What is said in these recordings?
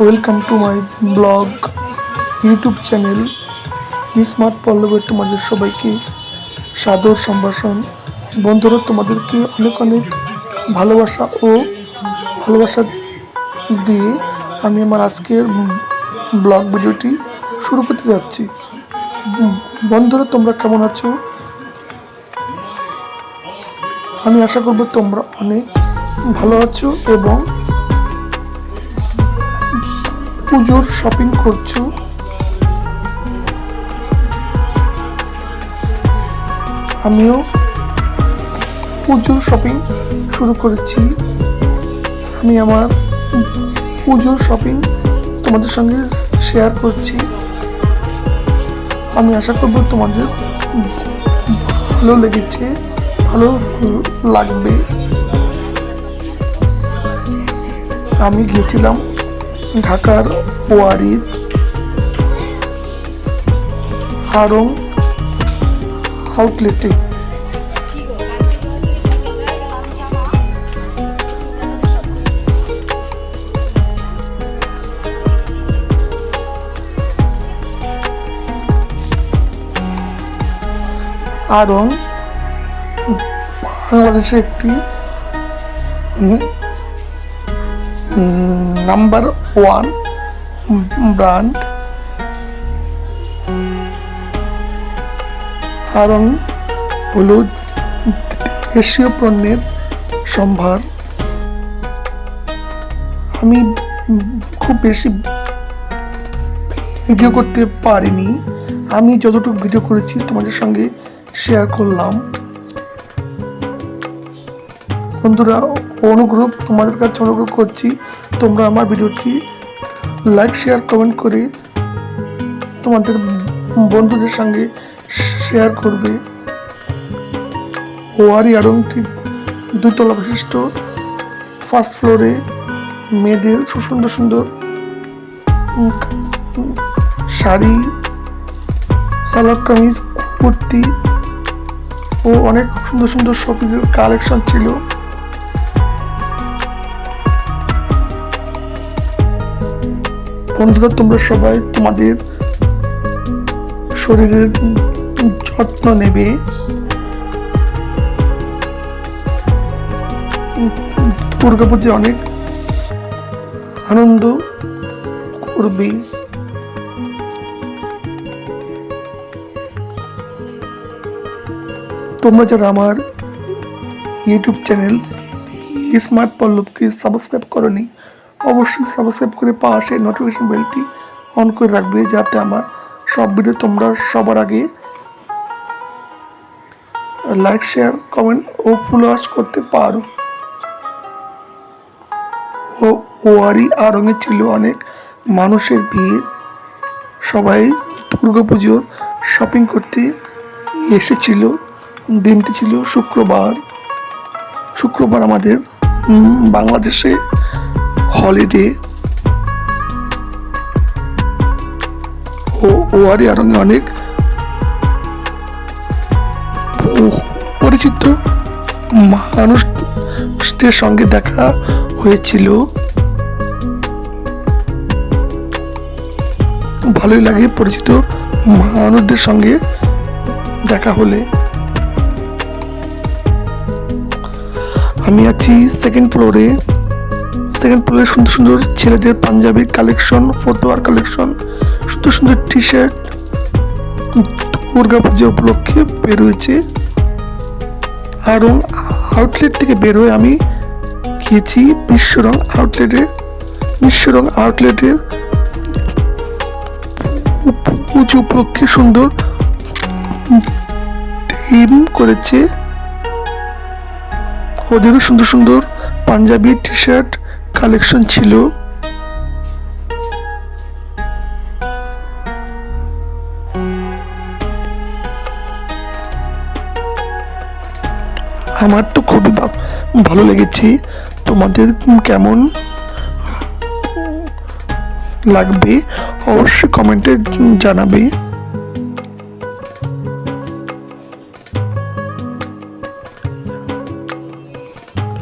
Welcome to my blog YouTube channel smart পল্লবের তোমাদের সবাইকে সাদর সম্ভাষণ। বন্ধুরা, তোমাদেরকে অনেক অনেক ভালোবাসা ও ভালোবাসা দিয়ে আমি আমার আজকের ব্লগ ভিডিওটি শুরু করতে যাচ্ছি। বন্ধুরা, তোমরা কেমন আছো? আমি আশা করব তোমরা অনেক ভালো আছো এবং পুজোর শপিং করছ? আমিও পুজোর শপিং শুরু করেছি। আমি আমার পুজোর শপিং তোমাদের সঙ্গে শেয়ার করছি। আমি আশা করব তোমাদের ভালো লেগেছে, ভালো লাগবে। আমি গিয়েছিলাম ঢাকার ওয়ারির হারং আউটলেটে আরং বাংলাদেশে একটি নাম্বার ওয়ান ব্র্যান্ড কারণ হলো দেশীয় পণ্যের সম্ভার। আমি খুব বেশি ভিডিও করতে পারিনি। আমি যতটুকু ভিডিও করেছি তোমাদের সঙ্গে শেয়ার করলাম। বন্ধুরা অনুগ্রহ তোমাদের কাছে অনুগ্রহ করছি, তোমরা আমার ভিডিওটি লাইক শেয়ার কমেন্ট করে তোমাদের বন্ধুদের সঙ্গে শেয়ার করবে। ওয়ারি আরংটির দুতলা বিশিষ্ট ফার্স্ট ফ্লোরে মেয়েদের সুন্দর সুন্দর শাড়ি, সালোয়ার কামিজ, কুর্তি ও অনেক সুন্দর সুন্দর শপিজের কালেকশন ছিল। বন্ধুরা, তোমরা সবাই তোমাদের শরীরের যত্ন নেবে। দুর্গাপুজো অনেক আনন্দ করবে। তোমরা যারা আমার ইউটিউব চ্যানেল স্মার্ট পল্লবকে সাবস্ক্রাইব করনি অবশ্যই সাবস্ক্রাইব করে পাশে নোটিফিকেশন বেলটি অন করে রাখবে যাতে আমার সব ভিডিও তোমরা সবার আগে লাইক শেয়ার কমেন্ট ও ফলোয়ার্স করতে পারো। ও ওয়ারি আরঙে ছিল অনেক মানুষের ভিড়। সবাই দুর্গা দুর্গাপুজোর শপিং করতে এসেছিল। দিনটি ছিল শুক্রবার। শুক্রবার আমাদের বাংলাদেশে হলিডে ওয়ারি আরঙে অনেক। পরিচিত মানুষদের সঙ্গে দেখা হয়েছিল। ভালোই লাগে পরিচিত মানুষদের সঙ্গে দেখা হলে। আমি আছি সেকেন্ড ফ্লোরে সেকেন্ড ফ্লোরে সুন্দর সুন্দর ছেলেদের পাঞ্জাবি কালেকশন ফটোয়ার কালেকশন সুন্দর সুন্দর টি শার্ট দুর্গা পুজো উপলক্ষে বেরোয়েছে আর আউটলেট থেকে বের হয়ে আমি গিয়েছি বিশ্বরং আউটলেটে বিশ্বরং আউটলেটে পুজো উপলক্ষে সুন্দর থিম করেছে। ওদেরও সুন্দর সুন্দর পাঞ্জাবি টি শার্ট কালেকশন ছিল। আমার তো খুবই ভালো লেগেছে। তোমাদের কেমন লাগবে অবশ্যই কমেন্টে জানাবে।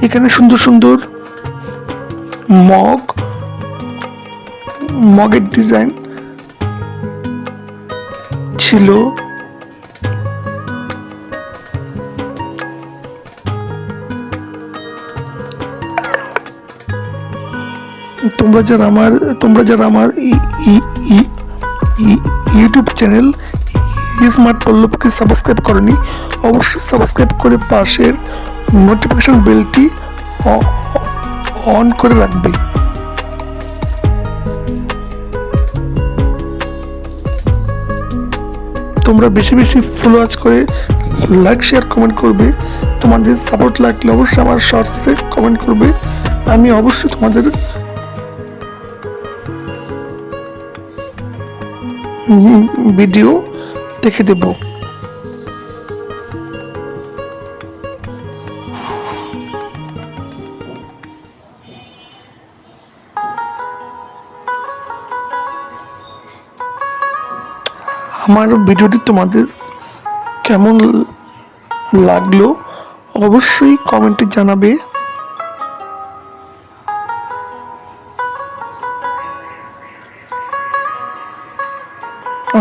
এখানে সুন্দর সুন্দর মগ, মগের ডিজাইন ছিল তোমরা যারা আমার, তোমরা যারা আমার ইউটিউব চ্যানেল স্মার্ট পল্লবকে সাবস্ক্রাইব করনি, অবশ্যই সাবস্ক্রাইব করে পাশের নোটিফিকেশন বেলটি অন করে রাখবে। তোমরা বেশি বেশি ফলোয়ার্স করে লাইক শেয়ার কমেন্ট করবে। তোমাদের সাপোর্ট লাগলে অবশ্যই আমার শর্টসে কমেন্ট করবে। আমি অবশ্যই তোমাদের ভিডিও দেখে দেব। আমার ভিডিওটি তোমাদের কেমন লাগল অবশ্যই কমেন্টে জানাবে।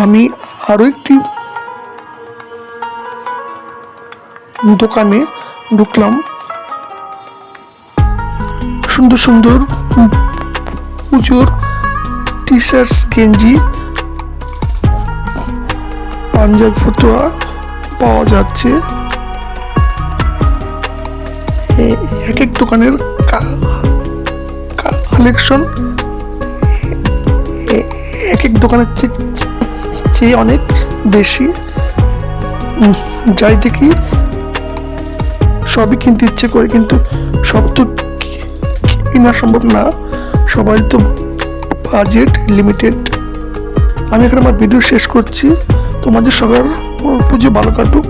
আমি আরও একটি দোকানে ঢুকলাম। সুন্দর সুন্দর পুজোর টি শার্টস গেঞ্জি পাঞ্জাব ফটোয়া পাওয়া যাচ্ছে। এক এক দোকানের কালেকশন এক এক দোকানের চেয়ে অনেক বেশি। যাই দেখি। সবই কিনতে ইচ্ছে করে, কিন্তু সব তো কেনা সম্ভব না। সবাই তো বাজেট লিমিটেড আমি এখানে আমার ভিডিও শেষ করছি। তোমাদের সবার পুজো ভালো কাটুক।